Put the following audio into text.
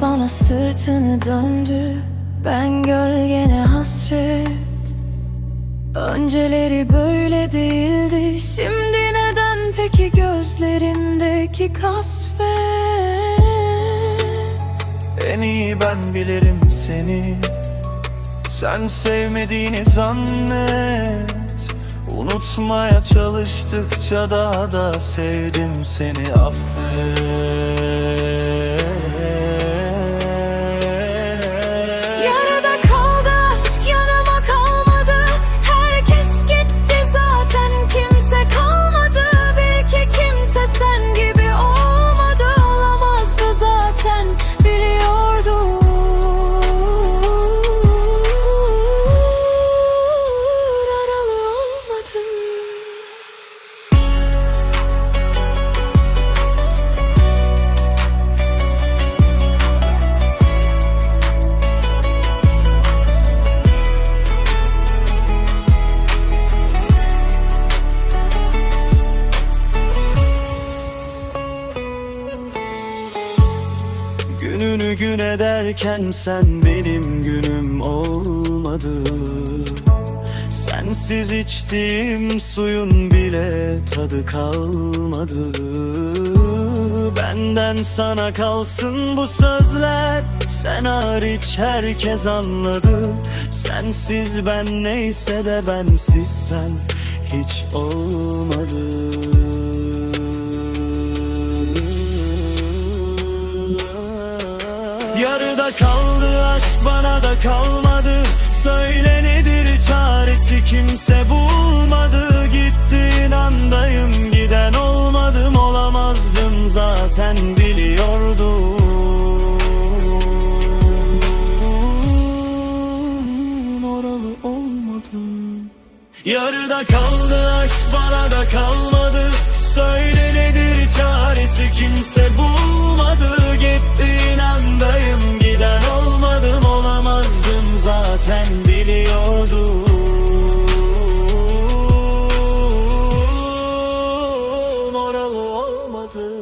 bana sırtını döndü. Ben gölgene hasret. Önceleri böyle değildi. Şimdi neden peki gözlerindeki kasvet? En iyi ben bilirim seni. Sen sevmediğini zannet. Unutmaya çalıştıkça daha da sevdim seni affet Gününü gün ederken sen benim günüm olmadı. Sensiz içtiğim suyun bile tadı kalmadı. Benden sana kalsın bu sözler. Sen hariç herkes anladı. Sensiz ben neyse de bensiz sen hiç olmadı Yarıda kaldı aşk bana da kalmadı. Söyle nedir çaresi kimse bulmadı. Gittiğin andayım giden olmadım. Olamazdım zaten biliyordum. Oralı olmadım. Yarıda kaldı aşk bana da kalmadı. Söyle nedir çaresi kimse bulmadı olmadı.